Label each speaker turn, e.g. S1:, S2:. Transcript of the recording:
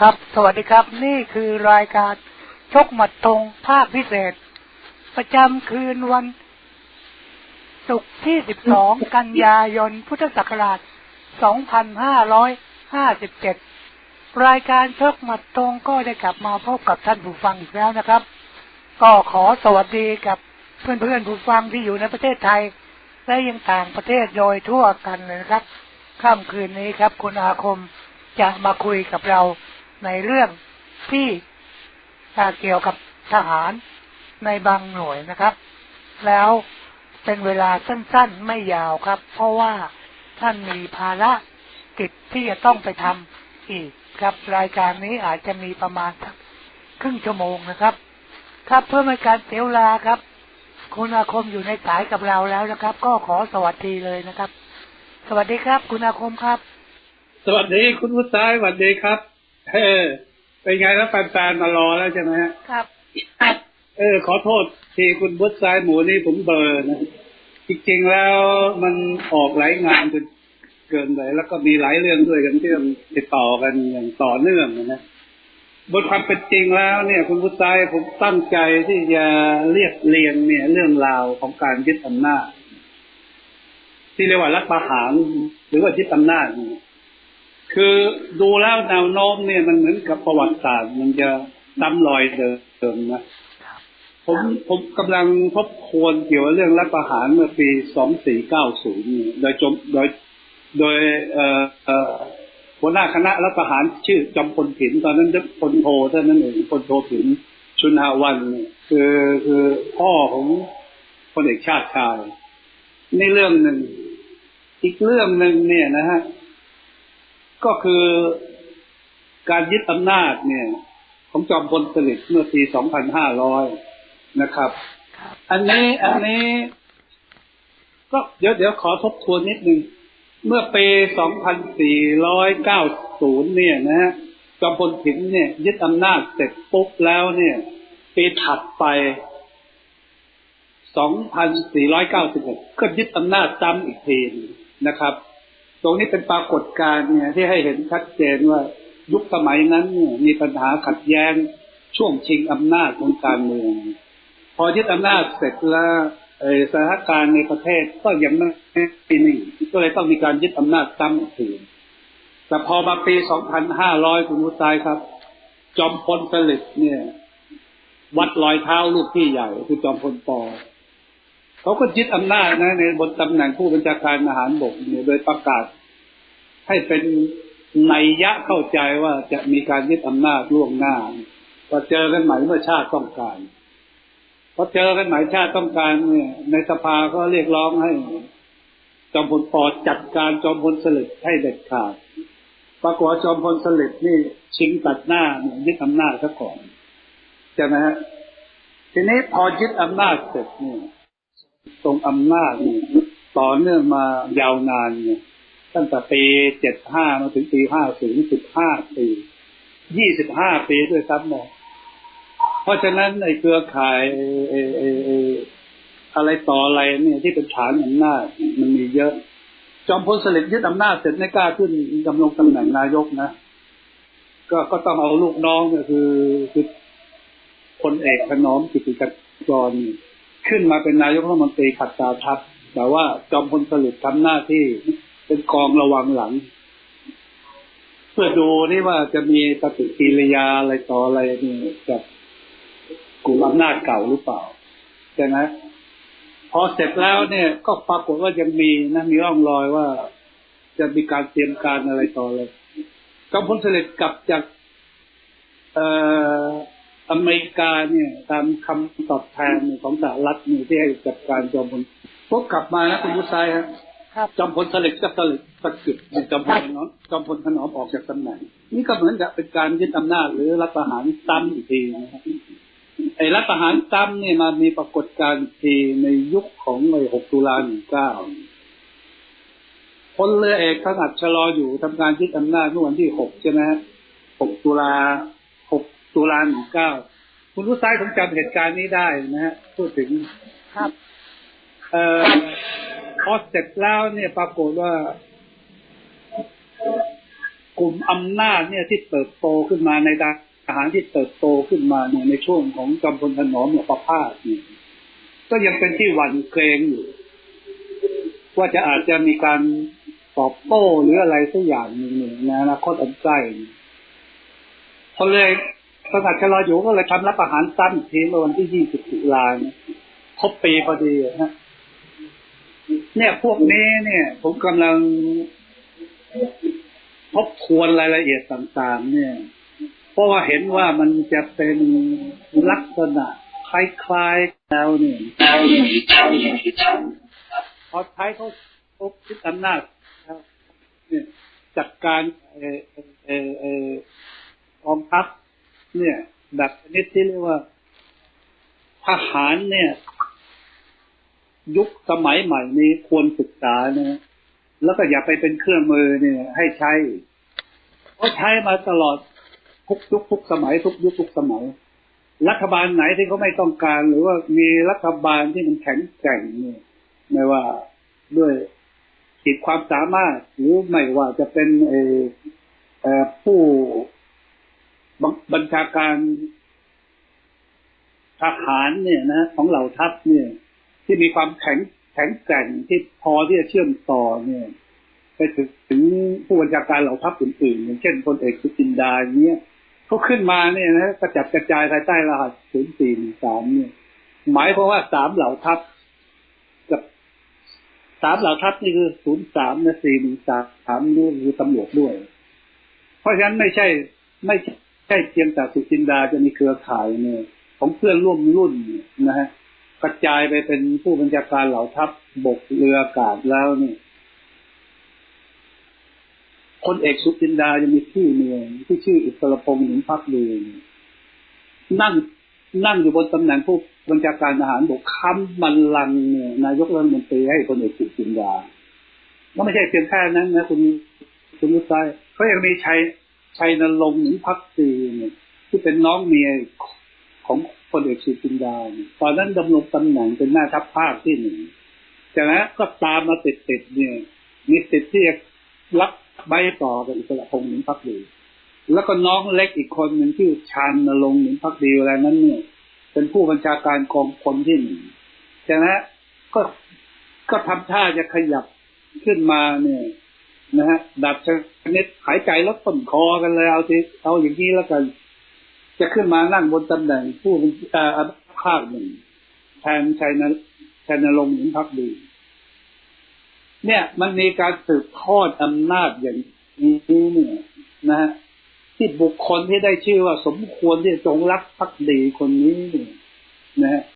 S1: ครับ สวัสดีครับ นี่คือรายการชกหมัดตรงภาคพิเศษ ประจำคืนวันศุกร์ที่ 12 กันยายน พุทธศักราช 2557 รายการชกหมัดตรงก็ได้กลับมาพบกับท่านผู้ฟังอีกแล้วนะครับ ก็ขอสวัสดีกับเพื่อนๆผู้ฟังที่อยู่ในประเทศไทย และยังต่างประเทศโดยทั่วกันเลยนะครับค่ำคืนนี้ครับ คุณอาคมจะมาคุยกับเรา ในเรื่องที่เกี่ยวกับทหารในบางหน่วยนะครับ แล้วเป็นเวลาสั้นๆไม่ยาวครับ เพราะว่าท่านมีภาระกิจที่จะต้องไปทำอีกครับรายการนี้อาจจะมีประมาณครึ่งชั่วโมงนะครับครับเพื่อไม่การเสียเวลาครับ คุณอาคมอยู่ในสายกับเราแล้วนะครับ ก็ขอสวัสดีเลยนะครับ สวัสดีครับ คุณอาคมครับ
S2: สวัสดีคุณผู้ชายสวัสดีครับ เออเป็นไงแล้วแฟนๆมารอแล้วใช่ไหมฮะ
S1: ครับ
S2: เออ ขอโทษทีคุณบุษชายหมูนี่ผมเบลอร์นะจริงๆแล้วมันออกหลายงานจนเกินไปแล้วก็มีหลายเรื่องด้วยกันที่ต้องติดต่อกันอย่างต่อเนื่องนะบนความเป็นจริงแล้วเนี่ย คุณบุษชายผมตั้งใจที่จะเรียกเรียงเนี่ย เรื่องราวของการยึดอำนาจที่เรียกว่ารัฐประหารหรือว่ายึดอำนาจเนี่ย คือดูแล้วแนวโน้มเนี่ยมันเหมือนกับประวัติศาสตร์ มันจะซ้ำรอยเดิมนะผมผมกำลังทบทวนเกี่ยวกับเรื่องรัฐประหารเมื่อปีสองสี่เก้าศูนย์โดยจมโดยโดยเอ่อเอ่อหัวหน้าคณะรัฐประหารชื่อจอมพลผินตอนนั้นพลโทท่านนั้นเองพลโทผินชุนหาวันคือคือพ่อของพลเอกชาติชายนี่เรื่องหนึ่งอีกเรื่องหนึ่งเนี่ยนะฮะ ก็คือการยึดอำนาจเนี่ย ของจอมพลสฤษดิ์เมื่อปี 2500 นะครับ อันนี้อันนี้ ก็เดี๋ยวเดี๋ยวขอทบทวนนิดนึง เมื่อปี 2490 เนี่ยนะฮะจอมพลถินเนี่ย ยึดอำนาจเสร็จปุ๊บแล้วเนี่ย ปีถัดไป 2496 ก็ยึดอำนาจซ้ำอีกทีนะครับ ตรงนี้เป็นปรากฏการณ์เนี่ยที่ให้เห็นชัดเจนว่ายุคสมัยนั้นเนี่ยมีปัญหาขัดแย้งช่วงชิงอำนาจของการเมือง พอยึดอำนาจเสร็จแล้วสถานการณ์ในประเทศก็ยังไม่ปีนิ่งก็เลยต้องมีการยึดอำนาจซ้ำอีกทีแต่พอมาปี 2500 คุณผู้ชายครับ จอมพลสฤษดิ์เนี่ย วัดรอยเท้าลูกพี่ใหญ่ คือจอมพลปอ เขาก็ยึดอำนาจนะ ในบนตำแหน่งผู้บัญชาการอาหารบกเนี่ยโดยประกาศ ให้เป็นในยะเข้าใจว่าจะมีการยึดอำนาจล่วงหน้าพอเจอกันใหม่เมื่อชาติต้องการพอเจอกันใหม่ชาติต้องการเนี่ย ในสภาก็เรียกร้องให้ จอมพลปอจัดการจอมพลสฤษดิ์ให้เด็ดขาดปรากฏจอมพลสฤษดิ์นี่ชิงตัดหน้าเนี่ยยึดอำนาจซะก่อนใช่ไหมฮะทีนี้พอยึดอำนาจเสร็จเนี่ย ทรงอำนาจนี่ต่อเนื่องมายาวนานเนี่ยตั้งแต่ปีเจ็ดห้ามาถึงปีห้าถึงสิบห้าปียี่สิบห้าปีด้วยซ้ำหมดเพราะฉะนั้นในเครือข่ายอะไรต่ออะไรเนี่ยที่เป็นฐานอำนาจมันมีเยอะ จอมพลสฤษดิ์ยึดอำนาจเสร็จไม่กล้าขึ้นดำรงตำแหน่งนายกนะก็ก็ต้องเอาลูกน้องก็คือคือพลเอกขนอมกิติกจร ขึ้นมาเป็นนายกรัฐมนตรีขัดตาทัพแต่ว่าจอมพลสฤษดิ์ทำหน้าที่เป็นกองระวังหลัง เพื่อดูนี่ว่าจะมีปฏิกิริยาอะไรต่ออะไรนี่กับกลุ่มอำนาจเก่าหรือเปล่าใช่ไหมพอเสร็จแล้วเนี่ยก็ปรากฏว่ายังมีนะมีร่องรอยว่า จะมีการเตรียมการอะไรต่อเลยจอมพลสฤษดิ์กลับจากเอ่อ อเมริกาเนี่ย ตามคำตอบแทนของสหรัฐนี่ที่ให้จัดการจอมพลพวกกลับมานะคุณผู้ชายครับจอมพลสลิดกับสลิดสกิดจอมพลถนอมจอมพลถนอมออกจากตำแหน่งนี่ก็เหมือนกับเป็นการยึดอำนาจหรือรัฐประหารซ้ำอีกทีนะครับไอ้รัฐประหารซ้ำเนี่ยมามีปรากฏการณ์ทีในยุคของในหกตุลาหนึ่งเก้าพลเรือเอกขนาดชะลออยู่ทำการยึดอำนาจเมื่อวันที่หกใช่ไหมหกตุลา ตุลาหนึ่งเก้าคุณผู้ชายผมจำเหตุการณ์นี้ได้นะฮะพูดถึง
S1: ครับ
S2: เอ่อพอเสร็จแล้วเนี่ยปรากฏว่ากลุ่มอำนาจเนี่ยที่เติบโตขึ้นมาในทหารที่เติบโตขึ้นมาเนี่ยในช่วงของจอมพลถนอมเนี่ยประพาสเนี่ยก็ยังเป็นที่หวั่นเกรงอยู่ ว่าจะอาจจะมีการตอบโต้หรืออะไรสักอย่างหนึ่งเนี่ยในอนาคตอันใกล้พอเลย ประกาศชะลออยู่ก็เลยทำรับประหารสั้นทีเมื่อวันที่20ตุลาเนี่ยครบปีพอดีนะเนี่ยพวกนี้เนี่ย ผมกำลังทบทวนรายละเอียดต่างๆ เนี่ย เพราะว่าเห็นว่ามันจะเป็นลักษณะคล้ายๆแล้วเนี่ยพอใช้เขาพบยึดอำนาจเนี่ยจัดการเออเออเออเออกองทัพ เนี่ยแบบชนิดที่เรียกว่าทหารเนี่ย ยุคสมัยใหม่นี้ควรศึกษานะแล้วก็อย่าไปเป็นเครื่องมือเนี่ย ให้ใช้เพราะใช้มาตลอดทุกยุคทุกสมัยทุกยุคทุกสมัย รัฐบาลไหนที่เขาไม่ต้องการ หรือว่ามีรัฐบาลที่มันแข็งแกร่งเนี่ยไม่ว่าด้วยขีดความสามารถหรือไม่ว่าจะเป็นเออเอ่อผู้ บัญชาการทหารเนี่ยนะ ของเหล่าทัพเนี่ย ที่มีความแข็งแข็งแกร่งที่พอที่จะเชื่อมต่อเนี่ย ไปถึงถึงผู้บัญชาการเหล่าทัพอื่นๆอย่างเช่นพลเอกสุจินดาเงี้ยเขาขึ้นมาเนี่ยนะกระจัดกระจายภายใต้รหัสศูนย์สี่สามเนี่ย หมายความว่าสามเหล่าทัพกับสามเหล่าทัพนี่คือศูนย์สามนะสี่หนึ่งสามสามนี่คือตำรวจด้วย เพราะฉะนั้นไม่ใช่ไม่ใช่ เพียงแต่สุจินดาจะมีเครือข่ายเนี่ยของเพื่อนร่วมรุ่นนะฮะกระจายไปเป็นผู้บัญชาการเหล่าทัพบกเรืออากาศแล้วนี่คนเอกสุจินดายังมีที่เมืองที่ชื่ออิสรพงษ์หนุนพักดีนั่งนั่งอยู่บนตำแหน่งผู้บัญชาการทหารบกค้ำบัลลังเนี่ยนายกรัฐมนตรีให้คนเอกสุจินดาก็ไม่ใช่เพียงแค่นั้นนะคุณคุณรู้ใจเขายังมีชัย ชัยนรงค์หนุนพักดีเนี่ยที่เป็นน้องเมียของพลเอกสุจินดาเนี่ยตอนนั้นดำรงตำแหน่งเป็นหน้าทัพภาคที่หนึ่งจากนั้นก็ตามมาติดๆเนี่ย มีสิทธิ์ที่จะรับใบต่อกับอิสระพงษ์หนุนพักดี แล้วก็น้องเล็กอีกคนหนึ่งที่อชานนรงค์หนุนพักดีอะไรนั้นเนี่ย เป็นผู้บัญชาการกองพลที่หนึ่งจากนั้นก็ก็ทำท่าจะขยับขึ้นมาเนี่ย นะฮะ ดับชนิดหายใจลดต้นคอกันเลยเอาทีเอาอย่างนี้แล้วกัน จะขึ้นมานั่งบนตำแหน่งผู้บัญชากาภาคหนึ่งแทนชัยนชัยนรงค์หนุนพักดี เนี่ย มันมีการสืบทอดอำนาจอย่างนี้เนี่ยนะฮะที่บุคคลที่ได้ชื่อว่าสมควรที่จะจงรักภักดีคนนี้เนี่ยนะฮะ